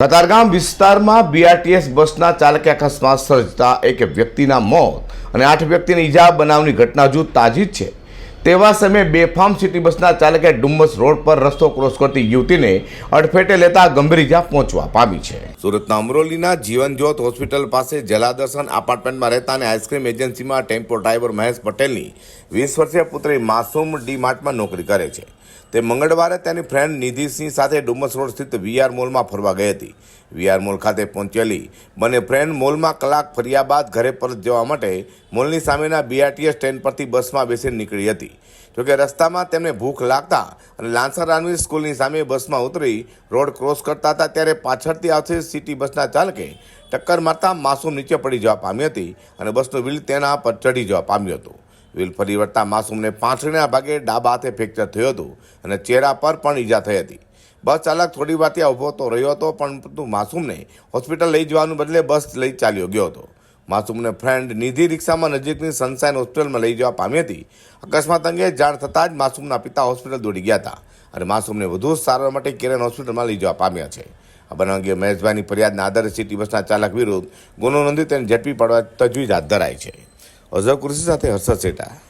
કતારગામ વિસ્તારમાં બીઆરટીએસ બસના ચાલકે અકસ્માત સર્જતા એક વ્યક્તિના મોત અને આઠ વ્યક્તિને ઈજા બનાવની ઘટના હજુ તાજી છે. તેવા સમયે બેફામ સિટી બસના ચાલકે ડુમ્મસ રોડ પર રસ્તો ક્રોસ કરતી યુવતીને અડફેટે લેતા ગંભીર ઈજા પહોંચવા પામી છે. સુરતના અમરોલીના જીવનજ્યોત હોસ્પિટલ પાસે જલાદર્શન એપાર્ટમેન્ટમાં રહેતા અને આઈસ્ક્રીમ એજન્સીમાં ટેમ્પો ડ્રાઈવર મહેશ પટેલની વીસ વર્ષીય પુત્રી માસૂમ ડી માર્ટમાં નોકરી કરે છે. તે મંગળવારે તેની ફ્રેન્ડ નિધિસિંહ સાથે ડુમસ રોડ સ્થિત વીઆર મોલમાં ફરવા ગઈ હતી. વીઆર મોલ ખાતે પહોંચેલી બંને ફ્રેન્ડ મોલમાં કલાક ફર્યા બાદ ઘરે પરત જવા માટે મોલની સામેના બીઆરટીએસ સ્ટેન્ડ પરથી બસમાં બેસીને નીકળી હતી. જોકે રસ્તામાં તેમને ભૂખ લાગતા અને લાંસર રાનવી સ્કૂલની સામે બસમાં ઉતરી રોડ ક્રોસ કરતા હતા, ત્યારે પાછળથી આવતી સિટી બસના ચાલકે ટક્કર મારતા માસૂમ નીચે પડી જવા પામી હતી અને બસનું વ્હીલ તેના પર ચડી જવા પામ્યું હતું. વ્હીલ ફરી વળતા માસૂમને પાંચડીના ભાગે ડાબા હાથે ફ્રેક્ચર થયું હતું અને ચહેરા પર પણ ઈજા થઈ હતી. બસ ચાલક થોડી વાર ત્યાં ઊભો તો રહ્યો હતો, પરંતુ માસૂમને હોસ્પિટલ લઈ જવાનું બદલે બસ લઈ ચાલ્યો ગયો હતો. માસૂમને ફ્રેન્ડ નિધિ રિક્ષામાં નજીકની સનસાઇન હોસ્પિટલમાં લઈ જવા પામી હતી. અકસ્માત અંગે જાણ થતાં જ માસૂમના પિતા હોસ્પિટલ દોડી ગયા હતા અને માસૂમને વધુ સારવાર માટે કિરણ હોસ્પિટલમાં લઈ જવા પામ્યા છે. આ બનાવ અંગે મહેશભાઈની ફરિયાદના આધારે સિટી બસના ચાલક વિરુદ્ધ ગુનો નોંધી તેને ઝડપી પાડવા તજવીજ હાથ ધરાઈ છે. અઝર કૃષિ સાથે હર્ષદ સેટા.